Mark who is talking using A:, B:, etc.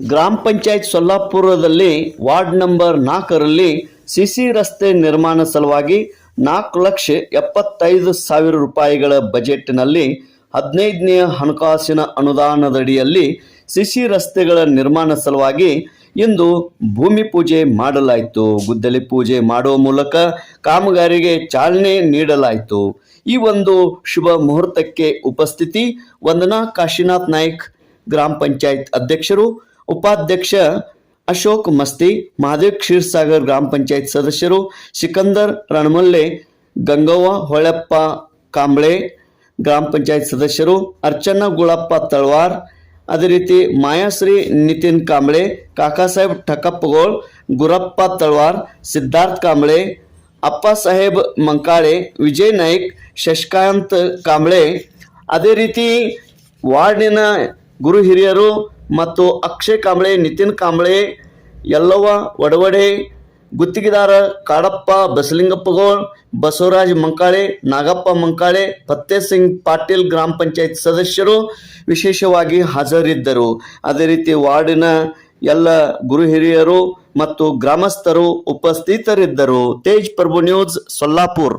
A: ಗ್ರಾಮ ಪಂಚಾಯತ್ ಸೊಲ್ಲಾಪುರದಲ್ಲಿ ward number ನಾಲ್ಕರಲ್ಲಿ ಸಿಸಿ ರಸ್ತೆ ನಿರ್ಮಾಣ ಸಲುವಾಗಿ ನಾಲ್ಕು ಲಕ್ಷ ಎಪ್ಪತ್ತೈದು ಸಾವಿರ ರೂಪಾಯಿಗಳ ಬಜೆಟ್ನಲ್ಲಿ ಹದಿನೈದನೆಯ ಹಣಕಾಸಿನ ಅನುದಾನದಡಿಯಲ್ಲಿ ಸಿಸಿ ರಸ್ತೆಗಳ ನಿರ್ಮಾಣ ಸಲುವಾಗಿ ಇಂದು ಭೂಮಿ ಪೂಜೆ ಮಾಡಲಾಯಿತು. ಗುದ್ದಲಿ ಪೂಜೆ ಮಾಡುವ ಮೂಲಕ ಕಾಮಗಾರಿಗೆ ಚಾಲನೆ ನೀಡಲಾಯಿತು. ಈ ಒಂದು ಶುಭ ಮುಹೂರ್ತಕ್ಕೆ ಉಪಸ್ಥಿತಿ ವಂದನಾ ಕಾಶಿನಾಥ್ ನಾಯ್ಕ್, ಗ್ರಾಮ ಪಂಚಾಯತ್ ಅಧ್ಯಕ್ಷರು ಉಪಾಧ್ಯಕ್ಷ ಅಶೋಕ್ ಮಸ್ತಿ ಮಹಾದೇವ್ ಕ್ಷೀರ್ಸಾಗರ್ ಗ್ರಾಮ ಪಂಚಾಯತ್ ಸದಸ್ಯರು ಸಿಕಂದರ್ ರಣಮಲ್ಲೆ ಗಂಗವ್ವ ಹೊಳೆಪ್ಪ ಕಾಂಬ್ಳೆ, ಗ್ರಾಮ ಪಂಚಾಯತ್ ಸದಸ್ಯರು ಅರ್ಚನಾ ಗುಳಪ್ಪ ತಳವಾರ್, ಅದೇ ರೀತಿ ಮಾಯಾಶ್ರೀ ನಿತಿನ್ ಕಾಂಬ್ಳೆ ಕಾಕಾಸಾಹೇಬ್ ಠಕಪ್ಪಗೋಳ್, ಗುರಪ್ಪ ತಳವಾರ್, ಸಿದ್ಧಾರ್ಥ್ ಕಾಂಬ್ಳೆ, ಅಪ್ಪ ಸಾಹೇಬ್ ಮಂಕಾಳೆ, ವಿಜಯ್ ನಾಯ್ಕ್, ಶಶಿಕಾಂತ್ ಕಾಂಬ್ಳೆ. ಅದೇ ರೀತಿ ವಾರ್ಡಿನ ಗುರು ಹಿರಿಯರು ಮತ್ತು ಅಕ್ಷಯ್ ಕಾಂಬ್ಳೆ, ನಿತಿನ್ ಕಾಂಬ್ಳೆ, ಯಲ್ಲವ್ವ ಒಡವಡೆ ಗುತ್ತಿಗೆದಾರ ಕಾಡಪ್ಪ ಬಸಲಿಂಗಪ್ಪಗೋಳ್ ಬಸವರಾಜ್ ಮಂಕಾಳೆ, ನಾಗಪ್ಪ ಮಂಕಾಳೆ ಫತ್ತೇ ಸಿಂಗ್ ಪಾಟೀಲ್ ಗ್ರಾಮ ಪಂಚಾಯತ್ ಸದಸ್ಯರು ವಿಶೇಷವಾಗಿ ಹಾಜರಿದ್ದರು. ಅದೇ ರೀತಿ ವಾರ್ಡಿನ ಎಲ್ಲ ಗುರು ಹಿರಿಯರು ಮತ್ತು ಗ್ರಾಮಸ್ಥರು ಉಪಸ್ಥಿತರಿದ್ದರು. ತೇಜ್ ಪ್ರಭು ನ್ಯೂಸ್ ಸೊಲ್ಲಾಪುರ್.